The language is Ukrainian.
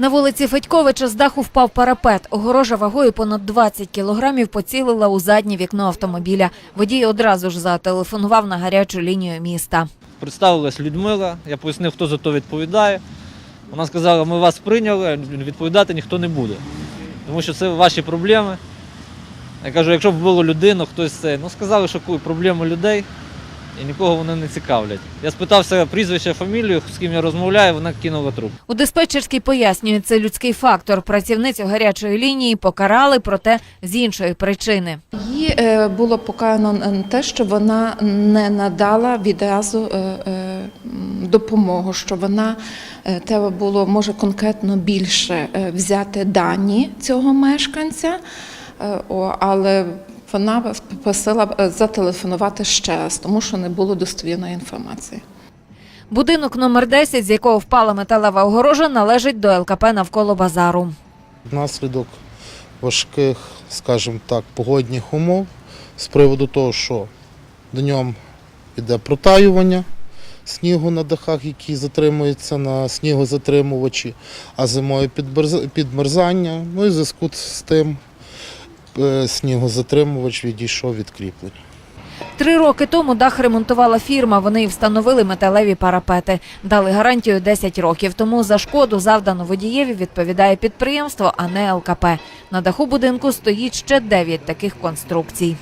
На вулиці Федьковича з даху впав парапет. Огорожа вагою понад 20 кілограмів поцілила у заднє вікно автомобіля. Водій одразу ж зателефонував на гарячу лінію міста. Представилась Людмила, я пояснив, хто за то відповідає. Вона сказала, ми вас прийняли, відповідати ніхто не буде. Тому що це ваші проблеми. Я кажу, якщо б було людину, хтось це. Ну сказали, що проблеми людей і нікого вони не цікавлять. Я спитався прізвище, фамілію, з ким я розмовляю, вона кинула труп. У диспетчерській пояснюють, це людський фактор. Працівницю гарячої лінії покарали, проте з іншої причини. Їй е, було покарано те, що вона не надала відразу е, е, допомогу, що вона треба було може конкретно більше взяти дані цього мешканця, але вона попросила е, зателефонувати ще раз, тому що не було достовірної інформації. Будинок номер 10, з якого впала металева огорожа, належить до ЛКП навколо базару. Внаслідок важких, скажімо так, погодних умов з приводу того, що днем йде протаювання снігу на дахах, який затримується на снігозатримувачі, а зимою підмерзання. Ну і в зв'язку з тим снігозатримувач відійшов від кріплень. Три роки тому дах ремонтувала фірма. Вони встановили металеві парапети. Дали гарантію 10 років. Тому за шкоду завдану водієві відповідає підприємство, а не ЛКП. На даху будинку стоїть ще 9 таких конструкцій.